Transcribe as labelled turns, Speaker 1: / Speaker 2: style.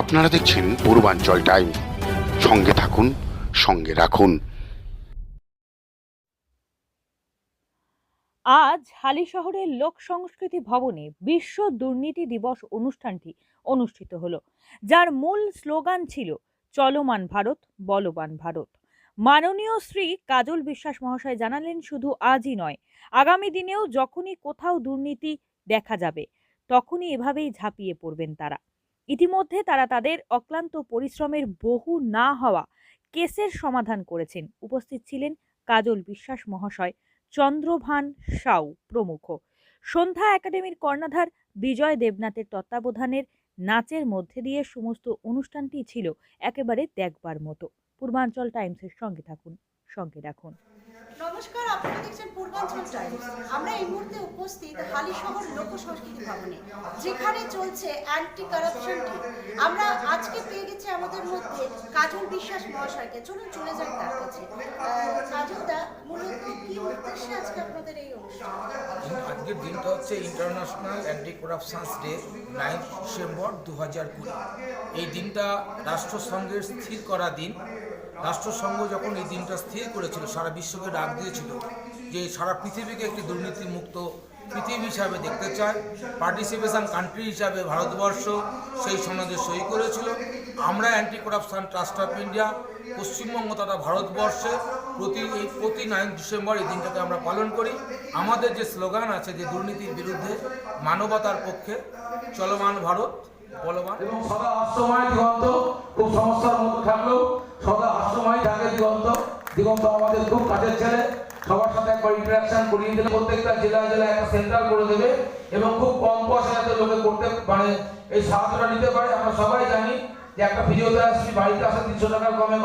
Speaker 1: আপনারা দেখছেন পূর্বাঞ্চল টাইম। সঙ্গে থাকুন, সঙ্গে রাখুন।
Speaker 2: আজ হালিশহরের লোক সংস্কৃতি ভবনে বিশ্ব দুর্নীতি দিবস অনুষ্ঠানটি অনুষ্ঠিত হলো, যার মূল স্লোগান ছিল, চলমান ভারত, বলবান ভারত। মাননীয় শ্রী কাজল বিশ্বাস মহাশয় জানালেন, শুধু আজই নয়, আগামী দিনেও যখনই কোথাও দুর্নীতি দেখা যাবে, তখনই এভাবেই ঝাঁপিয়ে পড়বেন তারা। ইতিমধ্যে তারা তাদের অক্লান্ত পরিশ্রমের বহু না হওয়া কেসের সমাধান করেছেন। উপস্থিত ছিলেন কাজল বিশ্বাস মহাশয়, চন্দ্রভান সাউ প্রমুখ। সন্ধ্যা একাডেমির কর্ণধার বিজয় দেবনাথের তত্ত্বাবধানের নাচের মধ্যে দিয়ে সমস্ত অনুষ্ঠানটি ছিল একেবারে দেখবার মতো। পূর্বাঞ্চল টাইমসের সঙ্গে থাকুন, সঙ্গে রাখুন।
Speaker 3: নমস্কার, আপনারা দেখছেন পূর্বাঞ্চল টাইমস। আমরা এই মুহূর্তে উপস্থিত হালিশহর লোক সংস্কৃতি ভবনে, যেখানে চলছে অ্যান্টি কারাপশন আমরা আজকে পেয়ে গেছি আমাদের মধ্যে কাজল বিশ্বাস মহাশয়কে। চলুন, চলে যাই তার কাছে। কাজল দা, মূলত কি উদ্দেশ্যে আজকে আপনাদের এই অনুষ্ঠান?
Speaker 4: আজকের দিনটা হচ্ছে international anti corruptions day nine December দু কুড়ি। এই দিনটা রাষ্ট্রসংঘের স্থির করা দিন। রাষ্ট্রসংঘ যখন এই দিনটা স্থির করেছিল, সারা বিশ্বকে ডাক দিয়েছিল যে সারা পৃথিবীকে একটি দুর্নীতিমুক্ত পৃথিবী হিসাবে দেখতে চায় পার্টিসিপেশন কান্ট্রি হিসাবে ভারতবর্ষ সেই সনদে সই করেছিল। আমরা anti corruption trust of India Paschimbanga তথা ভারতবর্ষে প্রতি এই, প্রতি নাইন ডিসেম্বর এই দিনটাকে আমরা পালন করি। আমাদের যে স্লোগান আছে যে দুর্নীতির বিরুদ্ধে মানবতার পক্ষে চলমান ভারত, বলবান।
Speaker 5: এবং সদা দিগন্ত খুব সমস্যার মধ্যে থাকলেও দিগন্ত দিগন্ত আমাদের খুব কাজের ছেলে সবার সাথে একবার ইন্টারাকশন করিয়ে দিলে প্রত্যেকটা জেলায় জেলায় একটা সেন্টার করে দেবে এবং খুব কম পয়সাতে লোকে করতে মানে এই সাহায্যটা নিতে পারে আমরা সবাই জানি যে একটা ফিজিওথেরাপি বাড়িতে আসা তিনশো টাকার কমে।